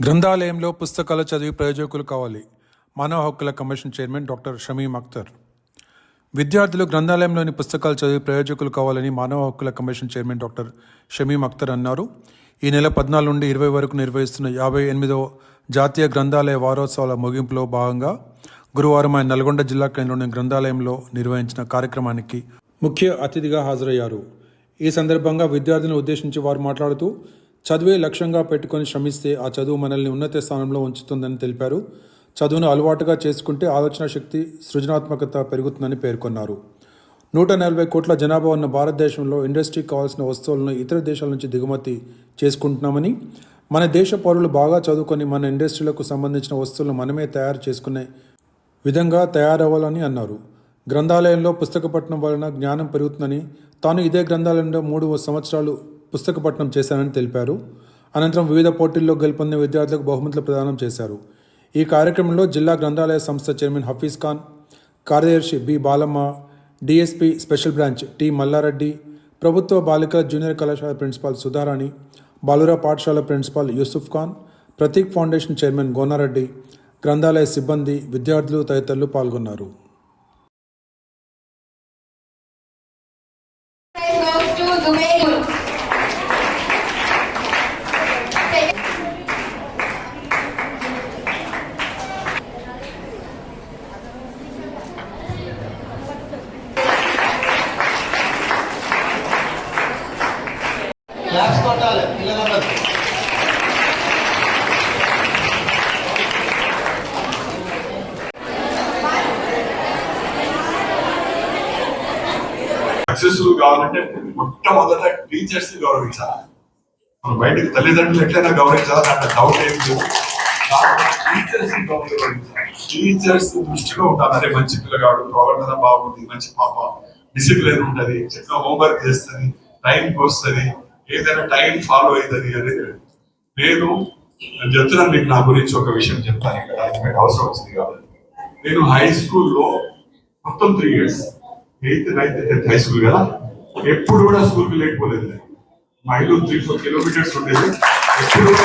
గ్రంథాలయంలో పుస్తకాలు చదివి ప్రయోజకులు కావాలి. మానవ హక్కుల commission chairman doctor Shamim Akhtar విద్యార్థులు గ్రంథాలయంలోని పుస్తకాలు చదివి ప్రయోజకులు కావాలని మానవ హక్కుల commission chairman doctor Shamim Akhtar అన్నారు. ఈ నెల పద్నాలుగు నుండి ఇరవై వరకు నిర్వహిస్తున్న యాభై ఎనిమిదవ జాతీయ గ్రంథాలయ వారోత్సవాల ముగింపులో భాగంగా గురువారం ఆయన నల్గొండ జిల్లా కేంద్రంలోని గ్రంథాలయంలో నిర్వహించిన కార్యక్రమానికి ముఖ్య అతిథిగా హాజరయ్యారు. ఈ సందర్భంగా విద్యార్థులను ఉద్దేశించి వారు మాట్లాడుతూ చదివే లక్ష్యంగా పెట్టుకొని శ్రమిస్తే ఆ చదువు మనల్ని ఉన్నత స్థానంలో ఉంచుతుందని తెలిపారు. చదువును అలవాటుగా చేసుకుంటే ఆలోచన శక్తి సృజనాత్మకత పెరుగుతుందని పేర్కొన్నారు. నూట నలభై కోట్ల జనాభా ఉన్న భారతదేశంలో ఇండస్ట్రీకి కావాల్సిన వస్తువులను ఇతర దేశాల నుంచి దిగుమతి చేసుకుంటున్నామని మన దేశ పౌరులు బాగా చదువుకొని మన ఇండస్ట్రీలకు సంబంధించిన వస్తువులను మనమే తయారు చేసుకునే విధంగా తయారవ్వాలని అన్నారు. గ్రంథాలయంలో పుస్తక పట్టణం వలన జ్ఞానం పెరుగుతుందని తాను ఇదే గ్రంథాలయంలో మూడు సంవత్సరాలు పుస్తకపట్నం చేశానని తెలిపారు. అనంతరం వివిధ పోటీల్లో గెలుపొందిన విద్యార్థులకు బహుమతులు ప్రదానం చేశారు. ఈ కార్యక్రమంలో జిల్లా గ్రంథాలయ సంస్థ చైర్మన్ హఫీజ్ ఖాన్ కార్యదర్శి B Balamma DSP special branch T Mallareddy ప్రభుత్వ బాలికల జూనియర్ కళాశాల ప్రిన్సిపాల్ సుధారాణి బాలురా పాఠశాల principal Yusuf Khan Prateek foundation chairman Gonareddy గ్రంథాలయ సిబ్బంది విద్యార్థులు తదితరులు పాల్గొన్నారు. క్లాప్స్ కొట్టాలి పిల్లలందరూ సక్సెస్ఫుల్ కావాలంటే మొట్టమొదట టీచర్స్ని గౌరవించాలి. మనం బయటకు తల్లిదండ్రులు ఎట్లయినా గౌరవించాలి దాంట్లో డౌట్ ఏం లేదు. టీచర్స్ గౌరవించాలి. టీచర్స్ దృష్టిలో ఉంటారు అరే మంచి పిల్లగాడు ప్రవర్తన బాగుంది మంచి పాప డిసిప్లిన్ ఉంటది చెట్ల హోంవర్క్ చేస్తుంది టైంకి వస్తుంది ఏదైనా టైం ఫాలో అవుతుంది అనేది నేను చెప్తున్నాను మీకు నా గురించి ఒక విషయం చెప్తాను ఇక్కడ. అవసరం వచ్చింది కాబట్టి. నేను హై స్కూల్లో మొత్తం three years eighth ninth tenth high school కదా. ఎప్పుడు కూడా స్కూల్కి లేకపోలేదు మైలు త్రీ ఫోర్ కిలోమీటర్స్ ఉండేది. ఎప్పుడు కూడా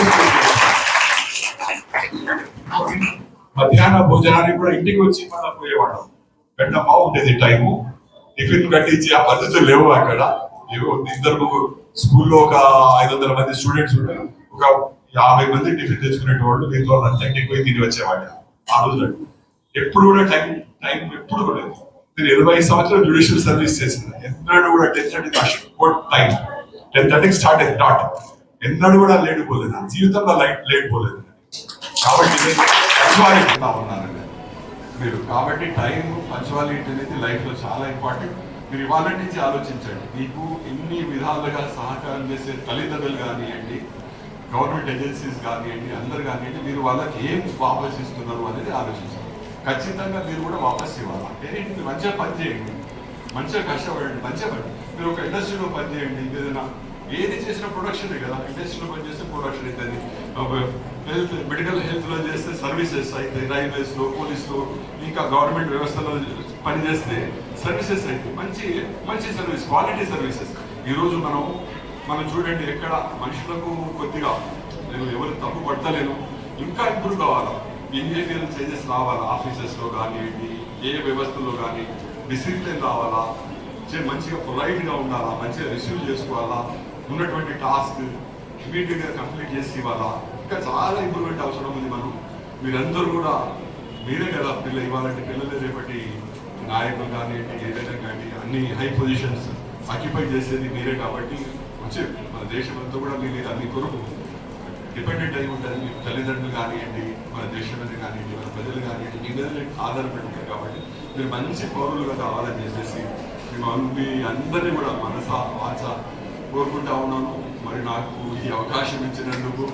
మధ్యాహ్న భోజనానికి కూడా ఇంటికి వచ్చి మళ్ళీ పోయేవాళ్ళం. గంట బాగుండేది టైము టిఫిన్ కట్టించి ఆ పద్ధతులు లేవు అక్కడ. ఇద్దరు స్కూల్లో ఒక ఐదు వందల మంది స్టూడెంట్స్ ఉంటారు. ఒక యాభై మంది టిఫిన్ తెచ్చుకునేటోళ్ళు మిగతా వాళ్ళంతా ఇంటికి పోయి తిని వచ్చేవాళ్ళు ఆ రోజు ఎప్పుడు కూడా టైం టైం ఎప్పుడు కూడా లేదు. నేను ఇరవై సంవత్సరాలు జ్యుడిషియల్ సర్వీస్ చేసిన ఎన్నడూ కూడా టెన్ థర్టీ టైం. టెన్ థర్టీకి స్టార్ట్ అయింది డాట్ ఎన్నడూ కూడా లేట్ పోలేదు. నా జీవితంలో లైట్ లేట్ పోలేదు. కాబట్టి నేను పంచువాలిటీ ఉన్నానండి. మీరు కాబట్టి టైం పంచువాలిటీ అనేది లైఫ్లో చాలా ఇంపార్టెంట్. మీరు ఇవాళ నుంచి ఆలోచించండి. మీకు ఎన్ని విధాలుగా సహకారం చేసే తల్లిదండ్రులు కానివ్వండి గవర్నమెంట్ ఏజెన్సీస్ కానివ్వండి అందరు కానివ్వండి మీరు వాళ్ళకి ఏం వాపస్ ఇస్తున్నారు అనేది ఆలోచించండి. ఖచ్చితంగా మీరు కూడా వాపస్ ఇవ్వాలి. ఏంటి? మంచిగా పని చేయండి. మంచిగా కష్టపడండి మంచిగా పని. మీరు ఒక ఇండస్ట్రీలో పని చేయండి ఏదైనా ఏది చేసిన ప్రొడక్షనే కదా. ఇండస్ట్రీలో పని చేస్తే ప్రొడక్షన్ అవుతుంది. హెల్త్ మెడికల్ హెల్త్లో చేస్తే సర్వీసెస్ అయితే రైల్వేస్లో పోలీసులో ఇంకా గవర్నమెంట్ వ్యవస్థలో పనిచేస్తే సర్వీసెస్ అయితే మంచి మంచి సర్వీస్ క్వాలిటీ సర్వీసెస్ ఈ రోజు మనం మనం చూడండి ఎక్కడ మనుషులకు కొద్దిగా నేను ఎవరు తప్పు పడతలేను. ఇంకా ఇంప్రూవ్ కావాలా? ఇంజనీరింగ్ చేంజెస్ రావాలా? ఆఫీసెస్లో కానివ్వండి ఏ వ్యవస్థలో కానీ డిసిప్లిన్ రావాలా? చే- మంచిగా పొలైట్గా ఉండాలా? మంచిగా రిసీవ్ చేసుకోవాలా? ఉన్నటువంటి టాస్క్ ఇమీడియట్గా కంప్లీట్ చేసి ఇవ్వాలా ఇంకా చాలా ఇంప్రూవ్మెంట్ అవసరం ఉంది మనం. మీరందరూ కూడా మీరే కదా పిల్ల ఇవ్వాలంటే పిల్లలే రేపటి నాయకులు కానివ్వండి ఏదైనా కానీ అన్ని హై పొజిషన్స్ ఆక్యుపై చేసేది మీరే కాబట్టి వచ్చే మన దేశం అంతా కూడా మీ మీద అన్ని కొరకు డిపెండెంట్ అయి ఉంటుంది మీ తల్లిదండ్రులు కానివ్వండి మన దేశం మీద కానివ్వండి మన ప్రజలు కానివ్వండి మీ మీద ఆధారపడి ఉంటారు కాబట్టి మీరు మంచి పౌరులుగా కావాలని చేసేసి మేము మీ అందరినీ కూడా మనస వాచ కోరుకుంటా ఉన్నాను. మరి నాకు ఈ అవకాశం ఇచ్చినందుకు.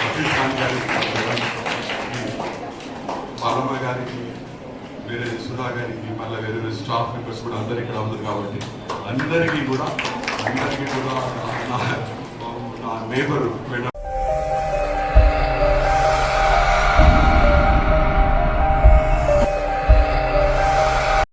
హఫీజ్ గారికి బాలమ్మ గారికి వేరే సుధా గారికి మళ్ళీ వేరే వేరే స్టాఫ్ మెంబర్స్ కూడా అందరు ఇక్కడ ఉంది కాబట్టి అందరికీ కూడా అందరికీ కూడా నా- నా నేబర్ మేడం